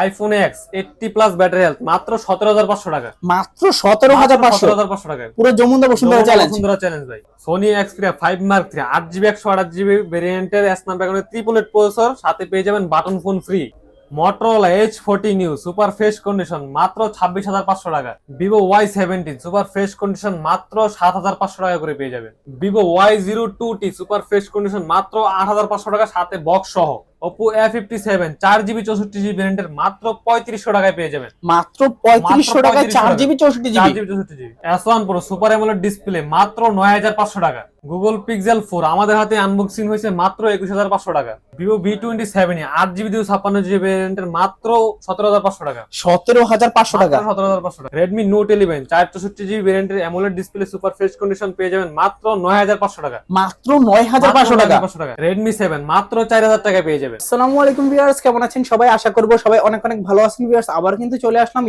IPhone X eighty plus battery health মাত্র সতেরো হাজার পাঁচশো টাকা। মাত্র সতেরো হাজার পাঁচশো। হাজার পাঁচশো টাকা। পুরো জমুন্দা বসুন্ধরা চ্যালেঞ্জ বসুন্ধরা চ্যালেঞ্জ ভাই। Sony Xperia five mark three আট জিবি একশো আট জিবি ভেরিয়েন্টের স্ন্যাপড্রাগনের ত্রিপল এইট প্রসেসর সাথে পেয়ে যাবেন button phone free Motorola H forty new super fresh condition মাত্র ছাব্বিশ হাজার পাঁচশো টাকা। Vivo Y seventeen super fresh condition মাত্র সাত হাজার পাঁচশো টাকা করে পেয়ে যাবেন। Vivo Y zero two T super fresh condition মাত্র আট হাজার পাঁচশো টাকা সাথে বক্স সহ। ওপো এ ফিফটি সেভেন চার জিবি চৌষট্টি জিবি ভ্যারিয়েন্টের মাত্র পঁয়ত্রিশশো টাকায় পেয়ে যাবেন। মাত্র পঁয়ত্রিশশো মাত্র টাকায়। 3500 চার। জিবি চৌষট্টি জিবি জিবি চৌষট্টি GB S one pro super AMOLED display মাত্র নয় হাজার পাঁচশো টাকা। গুগল পিক্সেল ফোর আমাদের হাতে আনবক্সিং হয়েছে মাত্র একুশ হাজার পাঁচশো টাকা। ভিভো ভি টোয়েন্টি সেভেন আট জিবি দুশো ছাপ্পান্ন জিবি ভ্যারিয়েন্টের মাত্র সতেরো হাজার পাঁচশো টাকা। সতেরো হাজার পাঁচশো টাকা। সতেরো হাজার পাঁচশো টাকা। রেডমি নোট ইলেভেন চার চৌষট্টি GB ভ্যারিয়েন্টের AMOLED display super fresh condition পেয়ে যাবেন মাত্র নয় হাজার পাঁচশো টাকা। মাত্র নয় হাজার পাঁচশো টাকা। টাকা। রেডমি সেভেন মাত্র চার হাজার টাকায় পেয়ে যাবেন। আসসালামু আলাইকুম ভিউয়ার্স, কেমন আছেন সবাই? আশা করব সবাই অনেক অনেক ভালো আছেন ভিউয়ার্স। আবার কিন্তু চলে আসলাম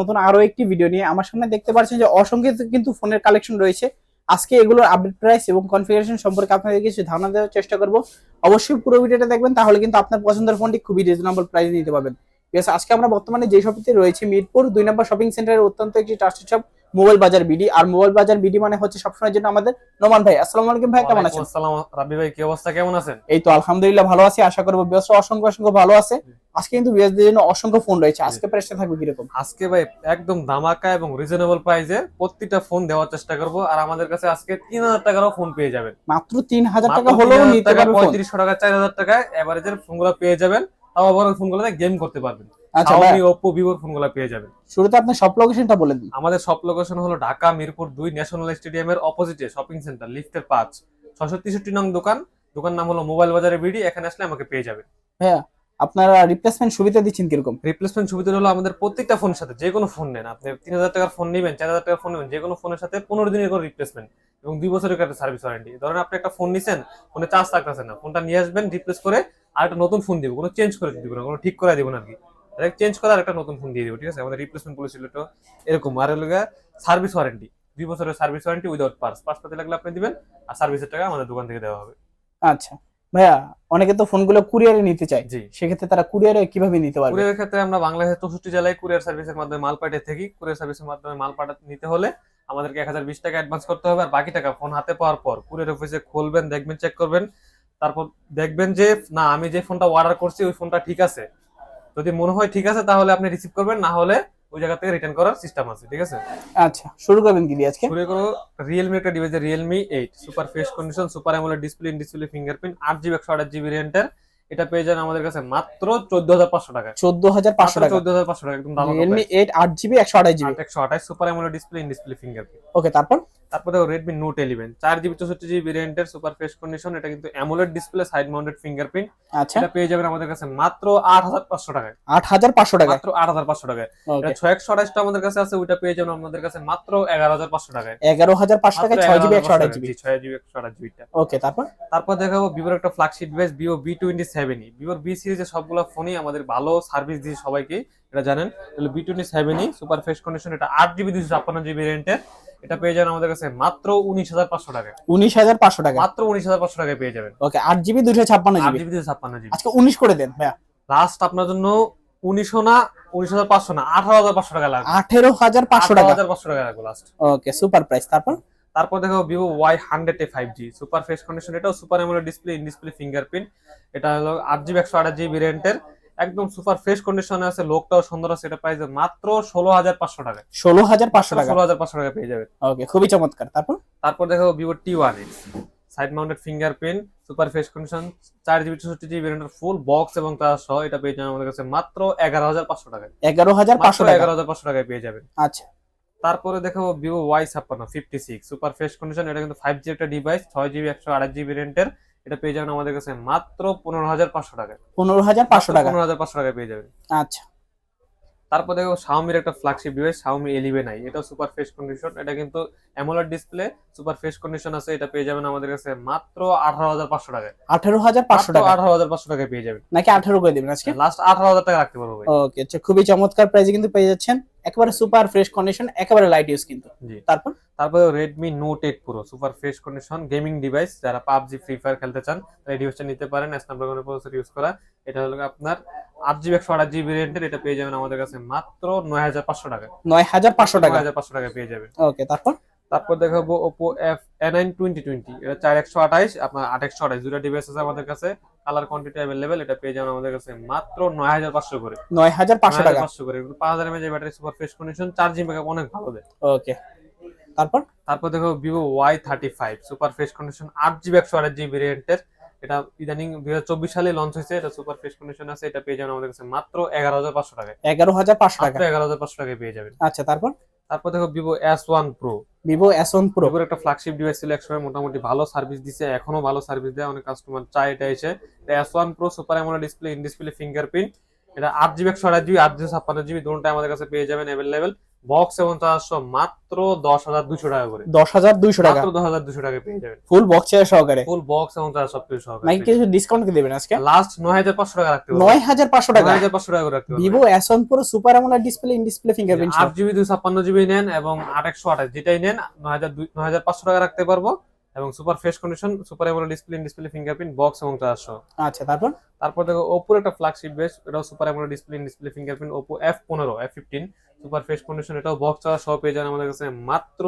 নতুন আরও একটি ভিডিও নিয়ে। আমার সামনে দেখতে পাচ্ছেন যে অসংখ্য কিন্তু ফোনের কালেকশন রয়েছে। আজকে এগুলোর আপডেট প্রাইস এবং কনফিগারেশন সম্পর্কে আপনাদের কিছু ধারণা দেওয়ার চেষ্টা করব। অবশ্যই পুরো ভিডিওটা দেখবেন, তাহলে কিন্তু আপনার পছন্দের ফোনটি খুবই রিজনেবল প্রাইসে নিতে পারবেন। আজকে আমরা বর্তমানে যে শপটিতে রয়েছে, মিরপুর দুই নম্বর শপিং সেন্টারের অত্যন্ত একটি trusted shop mobile Bazar BD. আর মোবাইল বাজার বিডি মানে হচ্ছে সবসময়ের জন্য আমাদের নোমান ভাই। আসসালামু আলাইকুম ভাই কেমন আছেন? আসসালাম। রাবি ভাই কি অবস্থা? কেমন আছেন? এই তো আলহামদুলিল্লাহ ভালো আছি। আশা করব ব্যস্ত অসংখ্য অসংখ্য ভালো আছে। আজকে কিন্তু বিএসদের জন্য অসংখ্য ফোন রয়েছে। আজকে প্রেসটা থাকবে কীরকম? আজকে ভাই একদম ধামাকা এবং রিজনেবল প্রাইসে প্রত্যেকটা ফোন দেওয়ার চেষ্টা করব। আর আমাদের কাছে আজকে তিন হাজার টাকারও ফোন পেয়ে যাবেন। মাত্র তিন হাজার টাকা হলেও নিতে পারবে ফোন পঁয়ত্রিশশো টাকা চার হাজার টাকায় এভারেজের ফোনগুলো পেয়ে যাবেন। তাও আবার ফোনগুলোতে গেম করতে পারবেন। Xiaomi, Oppo, Vivo ফোনগুলো পেয়ে যাবেন। শুরুতে আপনার সব লোকেশনটা বলে দিন। আমাদের সব লোকেশন হলো ঢাকা মিরপুর দুই ন্যাশনাল স্টেডিয়ামের অপোজিটে শপিং সেন্টার লিফটের পাঁচ। ছশো তেষট্টি নং দোকান দোকান নাম হলো মোবাইল বাজারে বিডি এখানে আসলে আমাকে পেয়ে যাবে হ্যাঁ আপনারা রিপ্লেসমেন্ট সুবিধা দিচ্ছেন কীরকম? রিপ্লেসমেন্ট সুবিধা হলো আমাদের প্রত্যেকটা ফোনের সাথে যে কোনো ফোন নেন। আপনি তিন হাজার টাকার ফোন নেবেন চার হাজার টাকার ফোন নেবেন যে কোনো ফোনের সাথে পনেরো দিনের করে রিপ্লেসমেন্ট এবং দুই বছরের একটা সার্ভিস ওয়ারেন্টি ধরেন আপনি একটা ফোন নিছেন ফোনে চার্জ থাকতেছে না ফোনটা নিয়ে আসবেন রিপ্লেস করে আর একটা নতুন ফোন দিব কোনো চেঞ্জ করে দিব না কোনো ঠিক করে দিব না আর কি। চেঞ্জ করে আর একটা নতুন ফোন দিয়ে দিব ঠিক আছে? আমাদের রিপ্লেসমেন্ট পলিসি হলো এরকম। আর হলো সার্ভিস ওয়ারেন্টি দুই বছরের service warranty without parts parts পাতি লাগলে আপনি দিবেন আর সার্ভিসের টাকা আমাদের দোকান থেকে দেওয়া হবে। আচ্ছা। ভাইয়া অনেকে তো ফোনগুলো কুরিয়ারে নিতে চায়। জি। সেক্ষেত্রে তারা কুরিয়ারে কীভাবে নিতে পারবে? কুরিয়ারের ক্ষেত্রে আমরা বাংলাদেশের চৌষট্টি জেলায় কুরিয়ার সার্ভিসের মাধ্যমে মাল পাঠিয়ে থাকি। কুরিয়ার সার্ভিসের মাধ্যমে মাল পাঠা নিতে হলে আমাদেরকে এক হাজার বিশ টাকা অ্যাডভান্স করতে হবে আর বাকি টাকা ফোন হাতে পাওয়ার পর কুরিয়ার অফিসে খুলবেন দেখবেন চেক করবেন। তারপর দেখবেন যে না আমি যে ফোনটা অর্ডার করছি ওই ফোনটা ঠিক আছে। যদি মনে হয় ঠিক আছে তাহলে আপনি রিসিভ করবেন না হলে ওই জায়গা থেকে রিটার্ন করার সিস্টেম আছে ঠিক আছে? আচ্ছা শুরু করবেন কি দিয়ে আজকে? শুরু করো রিয়েলমি একটা device Realme eight super face condition super AMOLED display in display fingerprint আট জিবি একশো আট জিবি রেন্টের এটা পেয়ে যান আমাদের কাছে মাত্র চোদ্দ হাজার পাঁচশো টাকা চোদ্দ হাজার পাঁচশো টাকা। চোদ্দ হাজার পাঁচশো টাকা একদম দাম রিয়েলমি এইট আট জিবি একশো আঠাশ জিবি একশো আঠাশ super AMOLED display in display fingerprint okay তারপর? তারপর রেডমি নোট ইলেভেন চার জিবি চৌষট্টি জিবি ভেরিয়েন্টের সুপার ফ্রেশ কন্ডিশন এটা কিন্তু AMOLED display side mounted fingerprint আচ্ছা। এটা পেয়ে যাবেন আমাদের কাছে মাত্র আট হাজার পাঁচশো টাকায়। আট হাজার পাঁচশো টাকা মাত্র আট হাজার পাঁচশো টাকায়। এটা ছয় একশো আঠাশটা আমাদের কাছে আছে ওইটা পেয়ে যাবেন আমাদের কাছে মাত্র এগারো হাজার পাঁচশো টাকায়। এগারো হাজার পাঁচশো টাকায় ছয় জিবি একশো আঠাশ টাকা। জিবি ছয় জিবি একশো আঠাশ জিবিটা ওকে তারপর? তারপর দেখাবো ভিভোর একটা flagship device Vivo V twenty seven e ভিভোর বি সিরিজের সবগুলো ফোনই আমাদের ভালো সার্ভিস দিয়ে সবাইকে এটা জানেন? তাহলে V twenty seven e super fresh condition এটা আট জিবি দুশো ছাপ্পান্ন জিবি রেন্টের এটা পেয়ে যাবেন আমাদের কাছে মাত্র উনিশ হাজার পাঁচশো টাকা উনিশ হাজার পাঁচশো টাকা মাত্র উনিশ হাজার পাঁচশো টাকায় পেয়ে যাবেন। ওকে আট জিবি দুশো ছাপ্পান্ন আট জিবি জিবি দুশো ছাপ্পান্ন জিবি আজকে উনিশ করে দেন ভাইয়া। লাস্ট আপনার জন্য উনিশশো না উনিশ হাজার পাঁচশো না আঠারো হাজার পাঁচশো টাকা লাগবে। আঠেরো হাজার পাঁচশো টাকা। হাজার পাঁচশো টাকা লাগবে লাস্ট ওকে সুপার প্রাইস তারপর? তারপর দেখো Vivo Y hundred A five G super face condition এটাও super AMOLED display in display fingerprint এটা হলো আট জিবি একশো আঠাশ জিবি রেন্টের একদম সুপার ফ্রেশ কন্ডিশনে আছে লোকটাও সুন্দর আছে এটা প্রাইস মাত্র ষোলো হাজার পাঁচশো টাকা। ষোলো হাজার পাঁচশো টাকা। ষোলো হাজার পাঁচশো টাকা পেয়ে যাবে। ওকে খুবই চমৎকার। তারপর? তারপর দেখো Vivo T one X side mounted fingerprint super fresh condition চার জিবি চৌষট্টি জিবি রেন্টের ফুল বক্স এবং তার সহ এটা পেয়ে যাবেন আমাদের কাছে মাত্র এগারো হাজার পাঁচশো টাকা এগারো হাজার পাঁচশো টাকা। এগারো হাজার পাঁচশো টাকায় পেয়ে যাবেন আচ্ছা। তারপরে দেখো ভিভো ওয়াই ছাপ্পান্ন fifty six super fresh condition এটা কিন্তু ফাইভ জি একটা ডিভাইস ছয় জিবি একশো আঠাশ জিবি রেন্টের এটা পেয়ে যাবেন আমাদের কাছে মাত্র পনেরো হাজার পাঁচশো টাকা পনেরো হাজার পাঁচশো টাকা। পনেরো হাজার পাঁচশো টাকায় পেয়ে যাবেন। আচ্ছা। তারপর দেখো শাওমির একটা flagship device Xiaomi eleven i এটা সুপার ফ্রেশ কন্ডিশন এটা কিন্তু AMOLED display super fresh condition আছে এটা পেয়ে যাবেন আমাদের কাছে মাত্র আঠারো হাজার পাঁচশো টাকায়। আঠারো হাজার পাঁচশো টাকা আঠারো হাজার পাঁচশো টাকায় পেয়ে যাবেন। নাকি আঠারো করে দেবেন আজকে? লাস্ট আঠারো হাজার টাকা রাখতে পারব ওকে আচ্ছা খুবই চমৎকার প্রাইসে কিন্তু পেয়ে যাচ্ছেন। একেবারে সুপার ফ্রেশ কন্ডিশন একেবারে লাইট ইউজ কিন্তু। তারপর? তারপর রেডমি নোট এইট পুরো super fresh condition gaming device যারা পাবজি ফ্রি ফায়ার খেলতে চান তারা এই ডিভাইসটা নিতে পারেন। স্ন্যাপড্রাগনের প্রসেসর ইউজ করা। এটা হলো আপনার আট জিবি একশো আট জিবি ভেরিয়েন্টের এটা পেয়ে যাবেন আমাদের কাছে মাত্র নয় হাজার পাঁচশো টাকা। নয় হাজার পাঁচশো টাকা। নয় হাজার পাঁচশো টাকা পেয়ে যাবেন। ওকে তারপর? তারপর দেখাবো Oppo F A nine twenty twenty এটা চার একশো আঠাইশ আপনার আট একশো আঠাইশ দুটো ডিভাইস আছে আমাদের কাছে কালার কোয়ান্টিটি অ্যাভেলেবেল এটা পেয়ে যাবেন আমাদের কাছে মাত্র নয় হাজার পাঁচশো করে। নয় হাজার পাঁচশো টাকা। পাঁচশো করে পাঁচ হাজার mAh battery super fresh condition charging backup অনেক ভালো দেয়। ওকে তারপর? তারপর দেখো Vivo Y thirty five super fresh condition আট জিবি একশো আট জিবি ভেরিয়েন্টের এটা ইদানিং দুই হাজার চব্বিশ সালে লঞ্চ হয়েছে এটা সুপার ফ্রেশ কন্ডিশন আছে এটা পেয়ে যাবেন আমাদের কাছে মাত্র এগারো হাজার পাঁচশো টাকায়। এগারো হাজার পাঁচশো টাকা। এগারো হাজার পাঁচশো টাকায় পেয়ে যাবেন। আচ্ছা তারপর? তারপর দেখো Vivo S one pro Vivo S one pro ভিভোর একটা ফ্ল্যাগশিপ ডিভাইস ছিল একসময়, মোটামুটি ভালো সার্ভিস দিছে এখনও ভালো সার্ভিস দেয়, অনেক কাস্টমার চায়, এটা এসে। S one pro super AMOLED display in display fingerprint এটা আট জিবি একশো আট জিবি আট জিবি ছাপ্পান্ন জিবি দুটোটা আমাদের কাছে পেয়ে যাবেন অ্যাভেলেবেল বক্স এবং চারশো মাত্র দশ হাজার দুশো টাকা করে। দশ হাজার দুইশো টাকা। মাত্র দশ হাজার দুশো টাকা পেয়ে যাবেন। ফুল বক্স চেয়ার সহকারে। ফুল বক্স এবং চার্জ সবকিছু সহকারে নাকি কিছু ডিসকাউন্ট কি দেবেন আজকে? লাস্ট নয় হাজার পাঁচশো টাকা রাখতে পারবেন। নয় হাজার পাঁচশো টাকা। হাজার পাঁচশো টাকা করে রাখতে পারবেন। Vivo S one pro super AMOLED display in display fingerprint আট জিবি দুই ছাপ্পান্ন জিবি নেন এবং আট একশো আঠাশ যেটাই নেন নয় হাজার দুই নয় হাজার পাঁচশো টাকা রাখতে পারব। এবং super fresh condition super AMOLED display display fingerprint box এবং সহ। আচ্ছা তারপর? তারপর দেখো ওপোর একটা ফ্ল্যাগশিপ বেস এটাও super AMOLED display display fingerprint Oppo F পনেরো F fifteen super fresh condition এটাও বক্স চার্জ সহ পেয়ে যান আমাদের কাছে মাত্র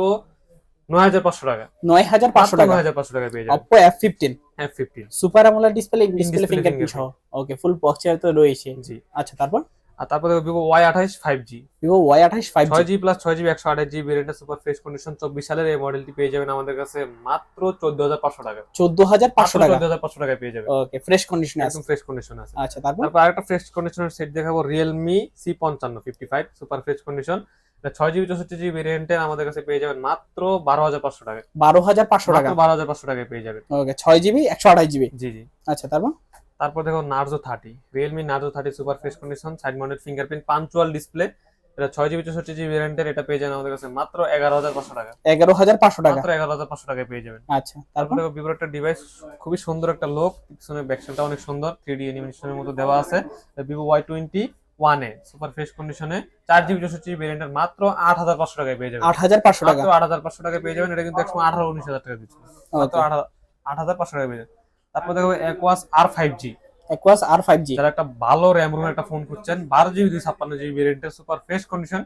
নয় হাজার পাঁচশো টাকা। নয় হাজার পাঁচশো টাকা। নয় হাজার পাঁচশো টাকা পেয়ে যাবেন। Oppo F fifteen F fifteen super AMOLED display display fingerprint সহ। ওকে ফুল বক্স চেয়ার তো রয়েছে। জি। আচ্ছা তারপর? আর তারপর ভিভো ওয়াই আঠাইশ ফাইভ জি ভিভো ওয়াই আঠাশ ফাইভ ছয় জি প্লাস ছয় জিবি একশো আঠাশ জিবি ভেরিয়েন্টের সুপার ফ্রেশ কন্ডিশন চব্বিশ সালের এই মডেলটি পেয়ে যাবেন আমাদের কাছে মাত্র চোদ্দ হাজার পাঁচশো টাকা। চোদ্দ হাজার পাঁচশো টাকা। চোদ্দ হাজার পাঁচশো টাকায় পেয়ে যাবেন। ওকে ফ্রেশ কন্ডিশনে আছে। একদম ফ্রেশ কন্ডিশন আছে। আচ্ছা তারপর? তারপর আরেকটা ফ্রেশ কন্ডিশনের সেট দেখাবো রিয়েলমি সি পঞ্চান্ন fifty five super fresh condition ছয় জিবি চৌষট্টি জিবি ভেরিয়েন্টের আমাদের কাছে পেয়ে যাবেন মাত্র বারো হাজার পাঁচশো টাকা বারো হাজার পাঁচশো টাকা। বারো হাজার পাঁচশো টাকায় পেয়ে যাবেন। ওকে ছয় জিবি একশো আঠাশ জিবি জি জি। আচ্ছা তারপর? তারপর দেখো Narzo thirty Realme Narzo thirty super fresh condition side mounted fingerprint punch hole display এটা ছয় জিবি চৌষট্টি জিবি ভেরিয়েন্টের এটা পেয়ে যাবেন আমাদের কাছে মাত্র এগারো হাজার পাঁচশো টাকা। এগারো হাজার পাঁচশো টাকা? মাত্র এগারো হাজার পাঁচশো টাকায় পেয়ে যাবেন। আচ্ছা তারপর? দেখো ভিভোর একটা ডিভাইস খুবই সুন্দর একটা লোক পিছনে ব্যাকসাইডটা অনেক সুন্দর থ্রি ডি অ্যানিমেশনের মতো দেওয়া আছে। Vivo Y twenty one A super fresh কন্ডিশনে চার জিবি চৌষট্টি জিবি ভেরিয়েন্টের মাত্র আট হাজার পাঁচশো টাকায় পেয়ে যাবেন। আট হাজার পাঁচশো টাকা? মাত্র আট হাজার পাঁচশো টাকায় পেয়ে যাবেন এটা কিন্তু একসময় আঠারো উনিশ হাজার টাকা দিচ্ছে মাত্র আট হাজার- আট হাজার পাঁচশো টাকা পেয়ে যাবেন। তারপর দেখো Aquos R five G Aquos R five G যারা একটা ভালো র্যাম রুম একটা ফোন খুঁজছেন বারো জিবি দুই ছাপ্পান্ন জিবি ভেরিয়েন্টের সুপার ফ্রেশ কন্ডিশন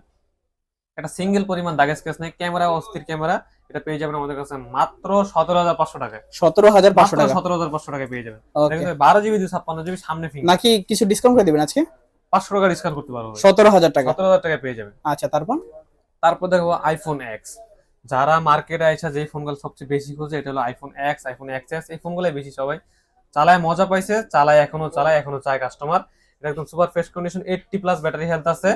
একটা সিঙ্গেল পরিমাণ দাগের স্কেচ নেই ক্যামেরা অস্থির ক্যামেরা এটা পেয়ে যাবেন আমাদের কাছে মাত্র সতেরো হাজার পাঁচশো টাকায়। সতেরো হাজার পাঁচশো টাকা। সতেরো হাজার পাঁচশো টাকায় পেয়ে যাবেন। বারো জিবি দুই ছাপ্পান্ন জিবি সামনে ফিঙ্গার নাকি কিছু ডিসকাউন্ট করে দিবেন আজকে? পাঁচশো টাকা ডিসকাউন্ট করতে পারব সতেরো হাজার টাকা। সতেরো হাজার টাকা পেয়ে যাবেন। আচ্ছা তারপর? তারপর দেখো আইফোন এক্স যারা মার্কেটে আইসা যে ফোনগুলো সবচেয়ে বেশি খুঁজে এটা হলো iPhone X iPhone X S এই ফোনগুলোই বেশি সবাই। চালায় মজা পাইছে চালায় এখনও চালায় এখনও চায় কাস্টমার এটা একদম super fresh condition eighty plus battery health আছে।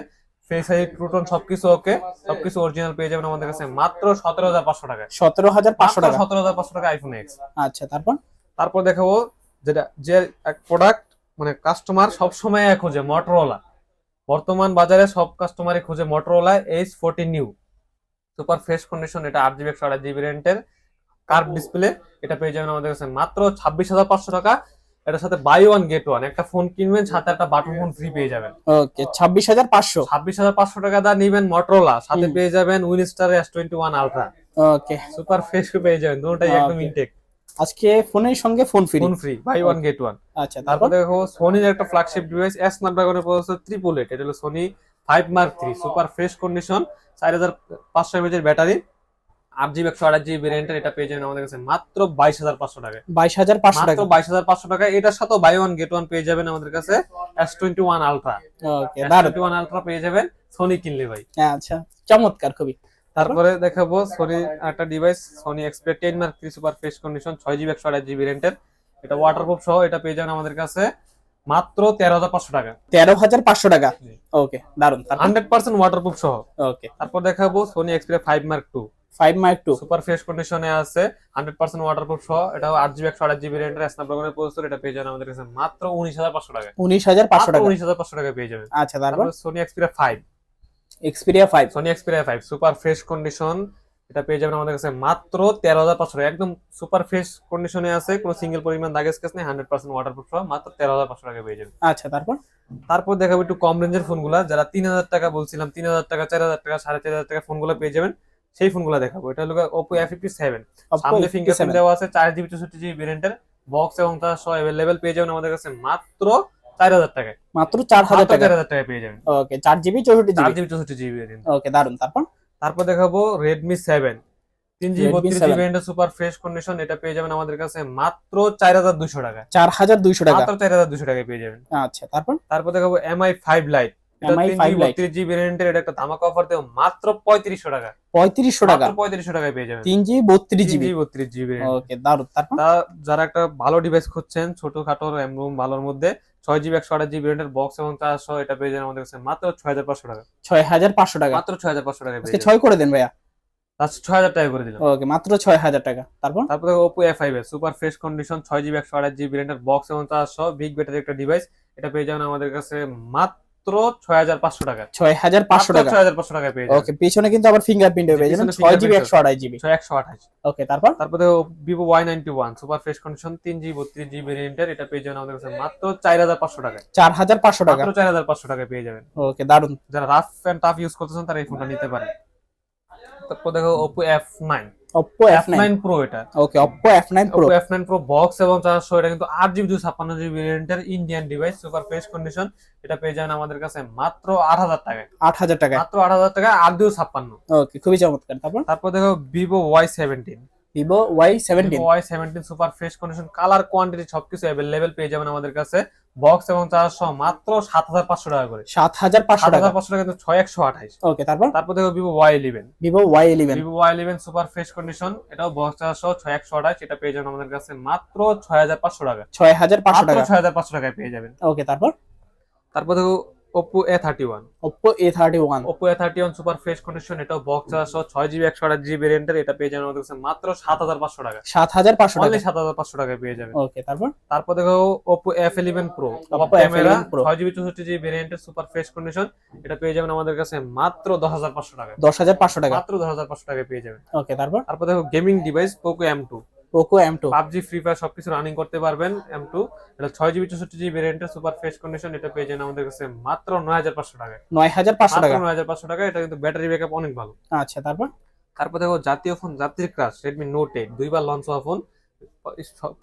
ফেস আই ট্রুটন সবকিছু ওকে সবকিছু অরিজিনাল পেয়ে যাবেন আমাদের কাছে মাত্র সতেরো হাজার পাঁচশো টাকায় সতেরো হাজার পাঁচশো টাকা? সতেরো হাজার পাঁচশো টাকা আইফোন এক্স আচ্ছা তারপর? তারপর দেখাবো যেটা যে এক প্রোডাক্ট মানে কাস্টমার সবসময় খোঁজে মটোরোলা বর্তমান বাজারে সব কাস্টমারই খোঁজে Motorola H fourteen new super fresh condition এটা আট জিবি একশো আট জিবি রেন্টের কার্ভ ডিসপ্লে এটা পেয়ে যাবেন আমাদের কাছে মাত্র ছাব্বিশ হাজার পাঁচশো টাকা। এটার সাথে বাই ওয়ান গেট ওয়ান একটা ফোন কিনবেন সাথে একটা বাটন ফোন ফ্রি পেয়ে যাবেন। ওকে ছাব্বিশ হাজার পাঁচশো। ছাব্বিশ হাজার পাঁচশো টাকা দা নিবেন মটোরোলা সাথে পেয়ে যাবেন Winstar S twenty one ultra okay super fresh পেয়ে যাবেন দুটোটাই একদম. ইনটেক আজকে ফোনের সঙ্গে phone free phone free buy one get one আচ্ছা তারপর তারপর? দেখো সোনির একটা ফ্ল্যাগশিপ ডিভাইস এস স্ন্যাপড্রাগনের প্রসেসর ট্রিপল এইট এটা হলো Sony five mark three super fresh condition চার হাজার পাঁচশো এমএচের ব্যাটারি আট জিবি একশো আট জিবি ভেরিয়েন্টের এটা পেয়ে যাবেন আমাদের কাছে মাত্র বাইশ হাজার পাঁচশো টাকায়। বাইশ হাজার পাঁচশো টাকা বাইশ হাজার পাঁচশো টাকায়। এটার সাথেও বাই ওয়ান গেট ওয়ান পেয়ে যাবেন আমাদের কাছে S twenty one ultra twenty one ultra পেয়ে যাবেন সোনি কিনলে ভাই। হ্যাঁ, আচ্ছা চমৎকার খুবই। তারপরে দেখাবো সোনি একটা device Sony Xperia ten mark three super fresh condition ছয় জিবি একশো আট জিবি রেন্টের এটা ওয়াটারপ্রুফ সহ এটা পেয়ে যাবেন আমাদের কাছে। মাত্র তেরো হাজার পাঁচশো টাকা। তেরো হাজার পাঁচশো টাকা? ওকে দারুণ হান্ড্রেড পার্সেন্ট ওয়াটারপ্রুফ সহ। ওকে তারপর দেখাবো Sony Xperia five mark two five mark two super fresh কন্ডিশনে আছে হান্ড্রেড পার্সেন্ট ওয়াটারপ্রুফ সহ। এটা আট জিবি একশো আট জিবি রেন্টের স্ন্যাপড্রাগনের প্রসেসর এটা পেয়ে যাবেন আমাদের কাছে মাত্র উনিশ হাজার পাঁচশো টাকা উনিশ হাজার পাঁচশো টাকা। উনিশ হাজার পাঁচশো টাকা পেয়ে যাবেন। আচ্ছা তারপর? Sony Xperia five Xperia five Sony Xperia five super fresh condition এটা পেয়ে যাবেন আমাদের কাছে মাত্র তেরো হাজার পাঁচশো। টাকা একদম সুপার ফ্রেশ কন্ডিশনে আছে কোনো সিঙ্গেল পরিমাণ দাগেজ কেস নেই হান্ড্রেড পার্সেন্ট ওয়াটার প্রুফ মাত্র তেরো হাজার পাঁচশো টাকা পেয়ে যাবেন। আচ্ছা তারপর? তারপর দেখাবো একটু কম রেঞ্জের ফোনগুলা যারা তিন হাজার টাকা বলছিলাম তিন হাজার টাকা চার হাজার টাকা সাড়ে চার হাজার টাকা ফোনগুলো পেয়ে যাবেন সেই ফোনগুলো দেখাবো। এটা হলো ওপো এফ ফিফটি সেভেন সামনে A57 ফিঙ্গারপ্রিন্ট দেওয়া আছে চার জিবি চৌষট্টি জিবি ভেরিয়েন্টের বক্স এবং তার সহ অ্যাভেলেবেল পেয়ে যাবেন আমাদের কাছে মাত্র চার হাজার টাকায়। মাত্র চার হাজার টাকা পেয়ে যাবেন। ওকে চার জিবি চৌষট্টি জিবি চৌষট্টি জিবি ওকে দারুণ তারপর? তারপর দেখাবো রেডমি সেভেন তিন জিবি বত্রিশ জিবি সুপার ফ্রেশ কন্ডিশন এটা পেয়ে যাবেন আমাদের কাছে মাত্র চার হাজার দুশো টাকা। চার হাজার দুইশো টাকা। মাত্র চার হাজার দুশো টাকায় পেয়ে যাবেন। আচ্ছা তারপর? তারপর দেখাবো এমআই ফাইভ লাইট এটা MI তিন 5 জিবি Lite বত্রিশ জিবি এটা একটা ধামাকা অফার দেবো মাত্র পঁয়ত্রিশশো টাকা। পঁয়ত্রিশশো টাকা। পঁয়ত্রিশশো টাকায় পেয়ে যাবেন। তিন জিবি বত্রিশ জিবি। বত্রিশ জিবি ওকে দারুণ যারা একটা ভালো ডিভাইস খুঁজছেন ছোটখাটো র্যাম রোম ভালোর মধ্যে ছয় জিবি একশো আঠাশ জিবি ভেরিয়েন্টের বক্স এবং তার সহ এটা পেয়ে যান আমাদের কাছে মাত্র ছয় হাজার পাঁচশো টাকা। ছয় হাজার পাঁচশো টাকা? মাত্র ছয় হাজার পাঁচশো টাকা ছয় করে দেন ভাইয়া। ছয় হাজার টাকা করে দিলাম। ওকে মাত্র ছয় হাজার টাকা। তারপর? তারপরে Oppo F five super fresh condition ছয় জিবি একশো আঠাশ জিবি ভেরিয়েন্টের বক্স এবং চার সহ বিগ ব্যাটারি একটা ডিভাইস এটা পেয়ে যাবেন আমাদের কাছে মাত্র ছয় হাজার পাঁচশো টাকা। ছয় হাজার পাঁচশো টাকা? ছয় হাজার পাঁচশো টাকায় পেয়ে ওকে পিছনে কিন্তু আবার ফিঙ্গারপ্রিন্ট পেয়ে যাবেন পিছনে ছয় জিবি একশো আড়াই জিবি। ছয় একশো আঠাশ। ওকে তারপর? তারপরে Vivo Y ninety one super fresh condition তিন জিবি বত্রিশ জিবি ভেরিয়েন্টের এটা পেয়ে যাবেন আমাদের কাছে মাত্র চার হাজার পাঁচশো টাকায়। চার হাজার পাঁচশো টাকা? মাত্র চার হাজার পাঁচশো টাকায় পেয়ে যাবেন। ওকে দারুণ যারা রাফ অ্যান্ড টাফ ইউজ করতেছেন তারা এই ফোনটা নিতে পারেন। তারপর দেখো Oppo F nine nine nine pro এটা। Okay F nine pro box এবং চারশো এটা কিন্তু আট জিবি দুশো ছাপ্পান্ন জিবি ভেরিয়েন্টের Indian device super fresh condition এটা পেয়ে যাবেন আমাদের কাছে মাত্র আট হাজার টাকায়। আট হাজার টাকা মাত্র আট হাজার টাকা আট দুশো ছাপ্পান্ন। ওকে খুবই চমৎকার। তারপর? তারপর দেখো Vivo Y seventeen Vivo Y seventeen Y seventeen super fresh condition colour quantity সবকিছু অ্যাভেলেবেল পেয়ে যাবেন আমাদের কাছে। বক্স এবং চার্জ সহ মাত্র সাত হাজার পাঁচশো টাকা করে। সাত হাজার পাঁচশো টাকা। পাঁচশো টাকা কিন্তু ছয় একশো আঠাইশ। ওকে তারপর? তারপর দেখো Vivo Y eleven Vivo Y eleven Vivo Y eleven super fresh condition এটাও বক্স চার্জ সহ ছয় একশো আঠাইশ এটা পেয়ে যাবেন আমাদের কাছে মাত্র ছয় হাজার পাঁচশো টাকা। ছয় হাজার পাঁচশো টাকা। ছয় হাজার পাঁচশো টাকায় পেয়ে যাবেন। ওকে তারপর? তারপর দেখো thirty one Oppo A thirty one super fresh condition এটাও বক্স সহ ছয় জিবি একশো আঠাশ জিবি ভেরিয়েন্টের এটা পেয়ে যাবেন আমাদের কাছে মাত্র সাত হাজার পাঁচশো টাকা। সাত হাজার পাঁচশো টাকা। অনলি সাত হাজার পাঁচশো টাকায় পেয়ে যাবেন। ওকে তারপর? তারপর দেখো F eleven pro Oppo camera F11 Pro। ছয় জিবি চৌষট্টি জিবি ভেরিয়েন্টের সুপার ফ্রেশ কন্ডিশন এটা পেয়ে যাবেন আমাদের কাছে মাত্র দশ হাজার পাঁচশো টাকা দশ হাজার পাঁচশো টাকা। মাত্র দশ হাজার পাঁচশো টাকায় পেয়ে যাবেন। ওকে তারপর? তারপর দেখো gaming device M two Poco M two PUBG free fire সবকিছু রানিং করতে পারবেন এম টু এটা ছয় জিবি চৌষট্টি জিবি ভেরিয়েন্টের সুপার ফ্রেশ কন্ডিশন এটা পেয়ে যাবেন আমাদের কাছে মাত্র নয় হাজার পাঁচশো টাকায় নয় হাজার পাঁচশো টাকা? নয় হাজার পাঁচশো টাকা এটা কিন্তু ব্যাটারি ব্যাকআপ অনেক ভালো। আচ্ছা তারপর? তারপর দেখো জাতীয় ফোন জাতির ক্রাশ রেডমি নোট এইট দুইবার লঞ্চ হওয়া ফোন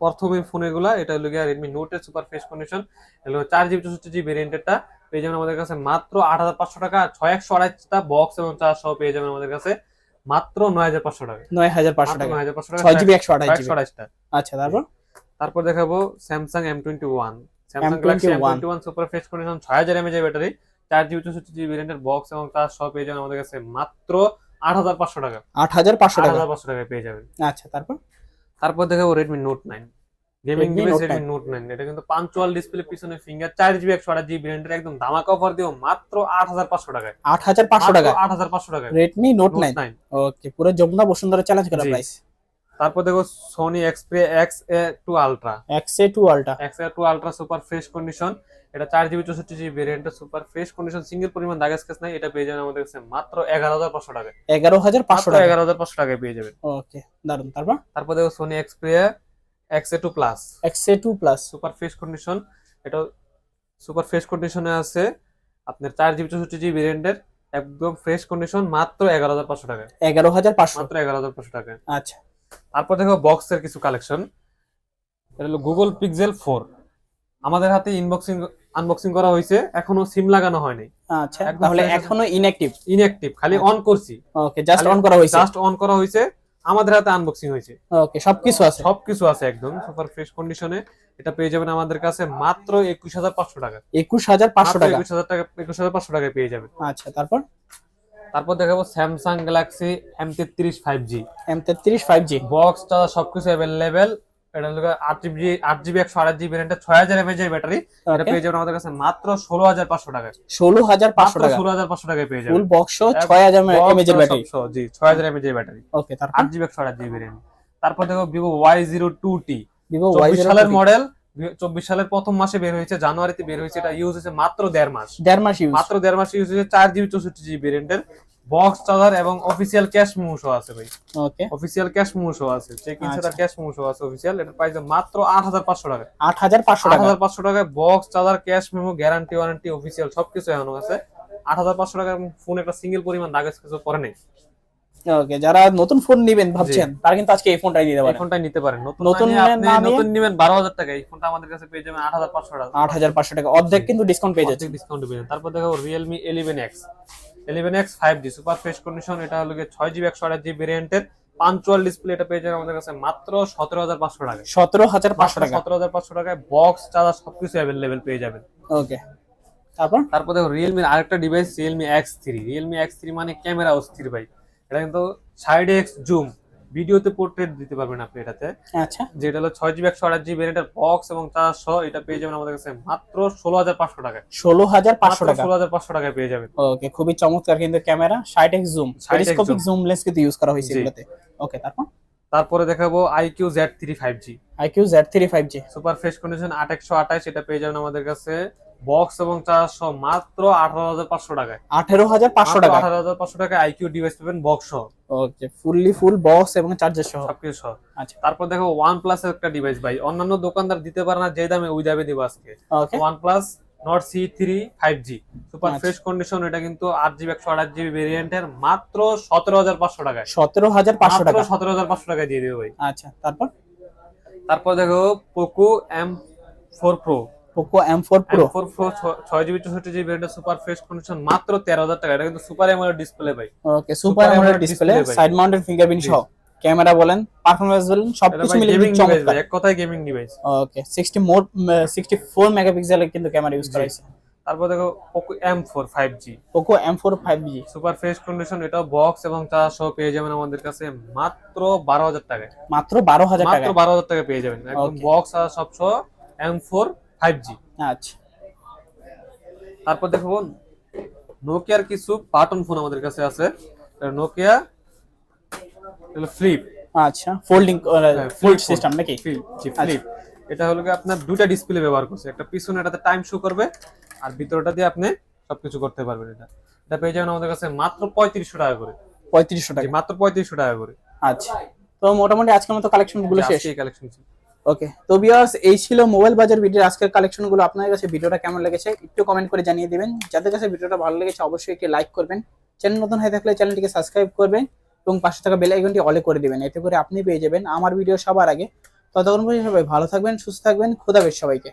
প্রথমে ফোন এগুলা এটা হলো গিয়া Redmi note eight super fresh condition এগুলো চার জিবি চৌষট্টি জিবি ভেরিয়েন্টেরটা পেয়ে যাবেন আমাদের কাছে মাত্র আট হাজার পাঁচশো টাকা ছয় একশো আড়াইশটা বক্স এবং চার সহ পেয়ে যাবেন আমাদের কাছে। মাত্র নয় হাজার পাঁচশো টাকা। নয় হাজার পাঁচশো টাকা। নয় হাজার পাঁচশো টাকা। ছয় জিবি। একশো আঠাশ জিবি আচ্ছা তারপর? তারপর দেখাবো Samsung M twenty one Samsung Galaxy M twenty one super fresh condition ছয় হাজার এমএজ ব্যাটারি চার জিবি চৌষট্টি জিবি ভেরিয়েন্টের বক্স এবং তার সব পেয়ে যাবেন আমাদের কাছে মাত্র আট হাজার পাঁচশো টাকা। আট হাজার পাঁচশো আট টাকা পাঁচশো টাকায় পেয়ে যাবেন। আচ্ছা তারপর? তারপর দেখাবো Redmi note nine gaming device Redmi note 9 এটা কিন্তু পাঞ্চুয়াল ডিসপ্লে পিছনে ফিঙ্গার 4GB জিবি ব্র্যান্ডের একদম ধামাকা অফার দিও মাত্র 8500 টাকায়। 8500 টাকা 8500 টাকা Redmi Note 9 ওকে পুরো যমুনা বসুন্ধরা চ্যালেঞ্জ করা প্রাইস তারপর দেখো Sony Xperia X A two ultra X A two ultra X A two ultra super fresh condition এটা চার জিবি চৌষট্টি GB variant super fresh condition single পরিমাণ দাগ স্কেচ নাই এটা পেয়ে যাবেন আমাদের কাছে মাত্র এগারো হাজার পাঁচশো টাকা এগারো হাজার পাঁচশো টাকা এগারো হাজার পাঁচশো টাকায় পেয়ে যাবেন। ওকে দারুণ তারপর? তারপর দেখো Sony Xperia XA two plus XA two plus super fresh condition এটা সুপার ফ্রেশ কন্ডিশনে আছে আপনার 4 জিবি 64 জিবি ভেরিয়েন্টের একদম ফ্রেশ কন্ডিশন মাত্র 11500 টাকা। 11500 মাত্র 11500 টাকা। আচ্ছা। তারপর দেখো বক্সের কিছু কালেকশন এটা হলো গুগল পিক্সেল ফোর আমাদের হাতে ইনবক্সিং আনবক্সিং করা হয়েছে এখনও সিম লাগানো হয়নি। আচ্ছা তাহলে এখনও ইনঅ্যাকটিভ ইনঅ্যাকটিভ খালি অন করছি। ওকে জাস্ট অন করা হয়েছে। জাস্ট অন করা হয়েছে। আমাদের হাতে আনবক্সিং হয়েছে। ওকে সবকিছু আছে। সবকিছু আছে একদম সুপার ফ্রেশ কন্ডিশনে এটা পেয়ে যাবেন আমাদের কাছে মাত্র একুশ হাজার পাঁচশো টাকা। একুশ হাজার পাঁচশো টাকা। একুশ হাজার টাকা একুশ হাজার পাঁচশো টাকায় পেয়ে যাবেন। আচ্ছা তারপর? তারপর দেখাবো স্যামসাং গ্যালাক্সি এম তেত্রিশ ফাইভ জি এম তেত্রিশ ফাইভ জি বক্সটা সবকিছু অ্যাভেলেবেল এটা হলো আট জিবি আট জিবি একশো আট জিবি রেন্টে ছয় হাজার এমএজ এর ব্যাটারি এটা পেয়ে যাবেন আমাদের কাছে মাত্র ষোলো হাজার পাঁচশো ষোলো হাজার পাঁচশো টাকা। ষোলো হাজার পাঁচশো টাকায় পেয়ে ফুল যাবেন বক্স ছয় হাজার এমএজ এর ব্যাটারি সব জি ছয় হাজার এমএজ এর ব্যাটারি ওকে তারপর? আট জিবি একশো আট জিবি রেন্ট তারপর দেখো Vivo Y zero two T Vivo Y চব্বিশ সালের মডেল চব্বিশ সালের প্রথম মাসে বের হয়েছে জানুয়ারিতে বের হয়েছে এটা ইউজ হয়েছে মাত্র দেড় মাস। দেড় মাস মাত্র দেড় মাস ইউজ হয়েছে চার জিবি চৌষট্টি জিবি ভেরিয়েন্টের বক্স চার্জার এবং অফিসিয়াল ক্যাশ মেমো সহ আছে ভাই। ওকে অফিসিয়াল ক্যাশ মেমো সহ আছে চেক তার আচ্ছা। ক্যাশ সহ আছে অফিসিয়াল এটার প্রাইস মাত্র আট হাজার পাঁচশো টাকা। আট হাজার পাঁচশো আট টাকা হাজার পাঁচশো টাকায় box charger cash memo guarantee warranty official সবকিছু এখনও আছে। আট হাজার পাঁচশো টাকার ফোন একটা সিঙ্গেল পরিমাণ দাগেজ কিছু করে নেই। ওকে যারা নতুন ফোন নেবেন ভাবছেন তারা কিন্তু আজকে এই ফোনটাই নিতে এই পারেন ফোনটাই নিতে পারেন। নতুন নতুন নতুন নেবেন বারো হাজার টাকা এই ফোনটা আমাদের কাছে পেয়ে যাবেন আট হাজার পাঁচশো টাকা। আট হাজার পাঁচশো টাকা। অর্ধেক কিন্তু ডিসকাউন্ট পেয়ে যাচ্ছে ডিসকাউন্ট পেয়ে যাবেন তারপর দেখো Realme eleven X eleven X five G super fresh condition এটা হলো ছয় জিবি একশো আঠাশ জিবি ভেরিয়েন্টের পাঞ্চুয়াল ডিসপ্লে এটা পেয়ে যাবেন আমাদের কাছে মাত্র সতেরো হাজার পাঁচশো টাকা সতেরো হাজার পাঁচশো টাকা। সতেরো হাজার পাঁচশো টাকায় বক্স চার্জার সবকিছু অ্যাভেলেবেল পেয়ে যাবেন। ওকে তারপর? তারপর দেখো রিয়েলমির আরেকটা device Realme X three Realme X three মানে ক্যামেরা অস্থির ভাই। এটা কিন্তু সাইড এক্স জুম ভিডিওতে পোর্ট্রেট দিতে পারবেন আপনি এটাতে। আচ্ছা। যেটা হলো ছয় জিবি একশো আঠাশ জিবি ভ্যারিয়েন্টের বক্স এবং সহ এটা পেয়ে যাবেন আমাদের কাছে মাত্র ষোলো হাজার পাঁচশো টাকায়। ষোলো হাজার পাঁচশো টাকা। ষোলো হাজার পাঁচশো টাকায় পেয়ে যাবেন। ওকে খুবই চমৎকার কিন্তু camera side X zoom 60x telescopic zoom lens কিন্তু ইউজ করা হয়েছে। এগুলোতে। ওকে তারপর? তারপরে দেখাবো iQOO Z three five G iQOO Z three five G super fresh condition আট একশো আঠাশ এটা পেয়ে যাবেন আমাদের কাছে। বক্স এবং চার্জ সহ মাত্র আঠারো হাজার পাঁচশো টাকায়। আঠারো হাজার পাঁচশো টাকা। আঠারো হাজার পাঁচশো টাকায় আইকিউ ডিভাইস পাবেন বক্স সহ। ওকে ফুললি ফুল বক্স এবং চার্জার সহ। সবকিছু সহ। আচ্ছা। তারপর দেখো ওয়ান প্লাস একটা ডিভাইস ভাই। অন্যান্য দোকানদার দিতে পারে না যে দামে ওই দামে দিব আজকে। OnePlus Nord C three five G super. Fresh condition এটা কিন্তু আট জিবি একশো আঠাশ জিবি ভেরিয়েন্টের মাত্র সতেরো হাজার পাঁচশো টাকায়। সতেরো হাজার পাঁচশো টাকা। সতেরো হাজার পাঁচশো টাকায় দিয়ে দেবে ভাই। আচ্ছা তারপর? তারপর দেখো Poco M four pro Poco M four pro four pro ছয় জিবি চৌষট্টি জিবি ভেরিয়েন্টের সুপার ফ্রেশ কন্ডিশন মাত্র তেরো হাজার টাকা। এটা কিন্তু সুপার এমোলেড ডিসপ্লে ভাই। Okay super AMOLED display. Side mounted fingerprint. সহ। ক্যামেরা বলেন পারফরম্যান্স বলেন এটা সবকিছু মিলে গেমিং চমৎকার। এক কথায় gaming device okay sixty more sixty four মেগাপিক্সেলের কিন্তু ক্যামেরা ইউজ করা। হয়েছে। তারপর দেখো Poco M four five G Poco M four five G super fresh condition এটা বক্স এবং চার্জ সহ পেয়ে যাবেন আমাদের কাছে মাত্র বারো হাজার টাকায়। মাত্র বারো হাজার টাকা মাত্র বারো হাজার টাকা পেয়ে যাবেন। একদম. বক্স আর সব সহ এম ফোর ফাইভ জি আচ্ছা। তারপর দেখো নোকিয়ার কিছু বাটন ফোন আমাদের কাছে আছে। নোকিয়া ফ্লিপ আচ্ছা ফোল্ডিং ফোল্ড সিস্টেম নাকি? ফ্লিপ জি আচ্ছা। ফ্লিপ এটা হলো কি আপনার দুটা ডিসপ্লে ব্যবহার করছে। একটা পিছনে এটাতে টাইম শো করবে আর ভিতরটা দিয়ে আপনি সবকিছু করতে পারবেন এটা। এটা পেয়ে যাবেন আমাদের কাছে মাত্র পঁয়ত্রিশশো টাকা করে। পঁয়ত্রিশশো টাকা। মাত্র পঁয়ত্রিশশো টাকা করে। আচ্ছা। তো মোটামুটি আজকের মতো কালেকশনগুলো শেষ। কালেকশন ওকে তো বিয়ার্স এই ছিল মোবাইল বাজার ভিডিওর আজকের কালেকশনগুলো আপনার কাছে ভিডিওটা কেমন লেগেছে একটু কমেন্ট করে জানিয়ে দেবেন। যাদের কাছে ভিডিওটা ভালো লেগেছে, অবশ্যই একটি লাইক করবেন। চ্যানেল নতুন হয়ে থাকলে চ্যানেলটিকে সাবস্ক্রাইব করবেন এবং পাশে থাকা বেল আইকনটি অলে করে দেবেন। এতে করে আপনি পেয়ে যাবেন আমার ভিডিও সবার আগে। ততক্ষণ পর্যন্ত সবাই ভালো থাকবেন, সুস্থ থাকবেন। খোদাবেশ সবাইকে।